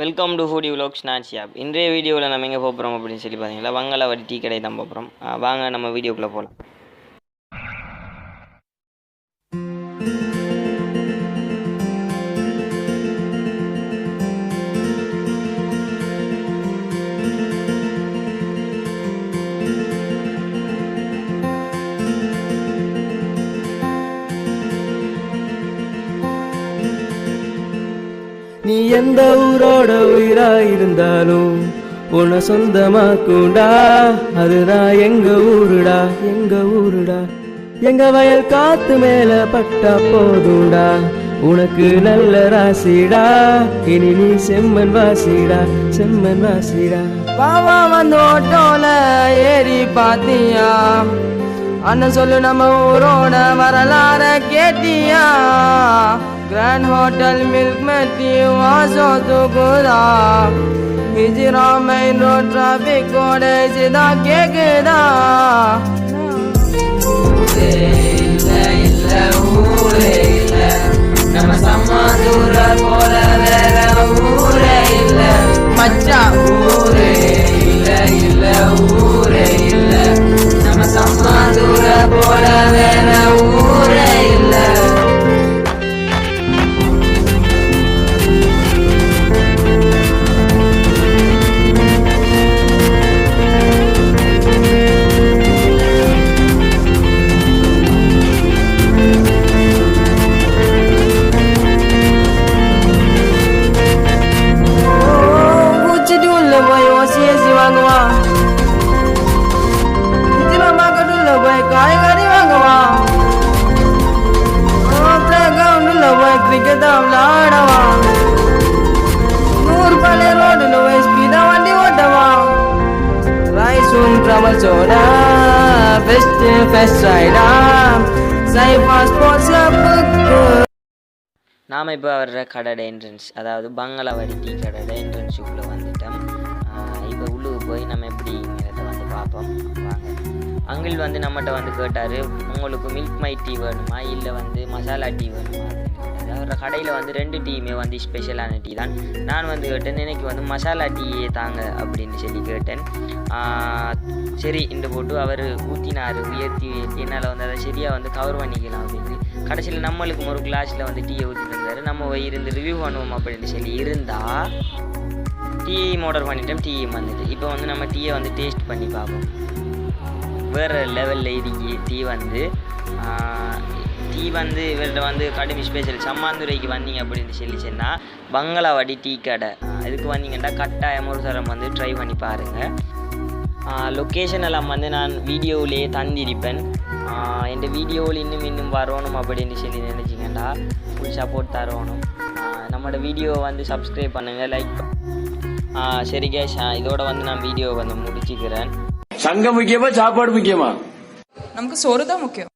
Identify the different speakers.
Speaker 1: Welcome to foodie vlogs நான் ஆப் இன்றைய வீடியோவில் நம்ம எங்கே போகிறோம் அப்படின்னு சொல்லி பார்த்தீங்களா வரி டீ கடை தான் போகிறோம். வாங்க நம்ம வீடியோக்குள்ளே போகலாம்.
Speaker 2: நீ எந்த ஊரோட உயிரா இருந்தாலும் உன்னை சொந்தமாக்குண்டா. அதுதான் எங்க ஊருடா எங்க ஊருடா. எங்க வயல் காத்து மேல பட்டா போதும்டா உனக்கு நல்ல ராசிடா இனி நீ செம்மன் வாசிடா செம்மன் வாசிடா. வாவா வந்து ஓட்டோல ஏறி பாத்தியா? அண்ணன் சொல்லு நம்ம ஊரோட வரலாற கேட்டியா? ग्रैंड होटल मिल्क में दीवा दुगुरा हिजरा मेन रोड ट्रैफ़िक कोड़े सीधा के गिरा। ஓசிஎஸ்சி வாங்குவான் இத்திர போய் காய்கறி வாங்குவான் கிரவுண்ட் உள்ள போய் கிரிக்கெட் விளையாடவான் நூறு பழைய ரோடுல போய் ஸ்பீடா வண்டி ஓட்டவான் ரைசூன் ட்ராவல் சோடா பெஸ்ட் ரைடா சைஃபா ஸ்போர்ட்ஸ்
Speaker 1: நாம் இப்போ வர்ற கடை என்ட்ரன்ஸ் அதாவது பங்களாவடி டீ கடை என்ட்ரன்ஸுக்குள்ளே வந்துட்டோம். நம்ம எப்படிங்கிறத வந்து பார்ப்போம் வாங்க. அங்கிள் வந்து நம்மகிட்ட வந்து கேட்டார் உங்களுக்கு மில்க் மை டீ வேணுமா? இல்லை வந்து மசாலா டீ வேணுமா? அவரோட கடையில் வந்து ரெண்டு டீயுமே வந்து ஸ்பெஷலான டீ தான். நான் வந்து கேட்டேன் எனக்கு வந்து மசாலா டீயே தாங்க அப்படின்னு சொல்லி கேட்டேன். சரி இந்த போட்டு அவர் ஊற்றினார் உயர்த்தி உயர்த்தி. என்னால் வந்து அதை சரியாக வந்து கவர் பண்ணிக்கலாம் அப்படின்னு. கடைசியில் நம்மளுக்கு ஒரு கிளாஸில் வந்து டீயை ஊற்றி தந்தார் நம்ம போய் இருந்து ரிவ்யூ பண்ணுவோம் அப்படின்னு சொல்லி இருந்தால் டீயும் ஆர்டர் பண்ணிட்டோம் டீ வந்துட்டு. இப்போ வந்து நம்ம டீயை வந்து டேஸ்ட் பண்ணி பார்ப்போம். வேறு லெவலில் இருக்கு டீ வந்து டீ வந்து இவர்கிட்ட வந்து கடுமை ஸ்பெஷல் சம்மாந்துறைக்கு வந்தீங்க அப்படின்னு சொல்லி சொன்னால் பங்களாவாடி டீ கடை. இதுக்கு வந்தீங்கன்னா கட்டாயம் ஒரு தரம் வந்து ட்ரை பண்ணி பாருங்கள் லொக்கேஷன் எல்லாம் வந்து நான் வீடியோவிலேயே தந்திருப்பேன். என் வீடியோவில் இன்னும் இன்னும் வரணும் அப்படின்னு சொல்லி நினச்சிங்கண்டா ஃபுல் சப்போர்ட் தரணும். நம்மளோட வீடியோவை வந்து சப்ஸ்கிரைப் பண்ணுங்கள் லைக் சரி கேஷ் இதோட வந்து நான் வீடியோவை வந்து முடிச்சுக்கிறேன்.
Speaker 3: சங்கம் முக்கியமா சாப்பாடு முக்கியமா?
Speaker 4: நமக்கு சோறு தான் முக்கியம்.